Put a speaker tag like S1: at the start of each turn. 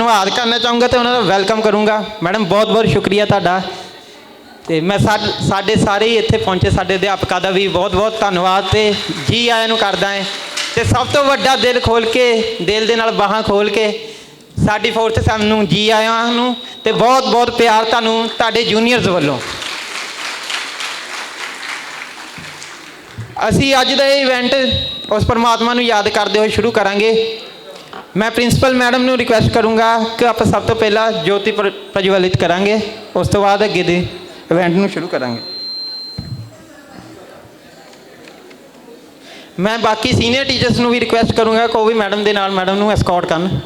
S1: ਧੰਨਵਾਦ ਕਰਨਾ ਚਾਹੂੰਗਾ ਤੇ ਉਹਨਾਂ ਦਾ ਵੈਲਕਮ ਕਰੂੰਗਾ। ਮੈਡਮ, ਬਹੁਤ ਬਹੁਤ ਸ਼ੁਕਰੀਆ ਤੁਹਾਡਾ। ਤੇ ਮੈਂ ਸਾਡੇ ਸਾਰੇ ਹੀ ਇੱਥੇ ਪਹੁੰਚੇ, ਸਾਡੇ ਅਧਿਆਪਕਾਂ ਦਾ ਵੀ ਬਹੁਤ ਬਹੁਤ ਧੰਨਵਾਦ ਤੇ ਜੀ ਆਇਆਂ ਨੂੰ ਕਰਦਾ ਹਾਂ। ਤੇ ਸਭ ਤੋਂ ਵੱਡਾ ਦਿਲ ਖੋਲ ਕੇ, ਦਿਲ ਦੇ ਨਾਲ ਬਾਹਾਂ ਖੋਲ ਕੇ, ਸਾਡੀ ਫੋਰਸ ਸਾਨੂੰ ਜੀ ਆਇਆਂ ਨੂੰ ਤੇ ਬਹੁਤ ਬਹੁਤ ਪਿਆਰ ਤੁਹਾਨੂੰ ਤੁਹਾਡੇ ਜੂਨੀਅਰਸ ਵੱਲੋਂ। ਅਸੀਂ ਅੱਜ ਦਾ ਇਹ ਇਵੈਂਟ ਉਸ ਪਰਮਾਤਮਾ ਨੂੰ ਯਾਦ ਕਰਦੇ ਹੋਏ ਸ਼ੁਰੂ ਕਰਾਂਗੇ। ਮੈਂ ਪ੍ਰਿੰਸੀਪਲ ਮੈਡਮ ਨੂੰ ਰਿਕੁਐਸਟ ਕਰੂੰਗਾ ਕਿ ਆਪਾਂ ਸਭ ਤੋਂ ਪਹਿਲਾਂ ਜੋਤੀ ਪ੍ਰ- ਪ੍ਰਜਵਲਿਤ ਕਰਾਂਗੇ, ਉਸ ਤੋਂ ਬਾਅਦ ਅੱਗੇ ਦੇ ਇਵੈਂਟ ਨੂੰ ਸ਼ੁਰੂ ਕਰਾਂਗੇ। ਮੈਂ ਬਾਕੀ ਸੀਨੀਅਰ ਟੀਚਰਸ ਨੂੰ ਵੀ ਰਿਕੁਐਸਟ ਕਰੂੰਗਾ ਕਿ ਉਹ ਵੀ ਮੈਡਮ ਦੇ ਨਾਲ ਮੈਡਮ ਨੂੰ ਐਸਕੌਰਟ ਕਰਨ।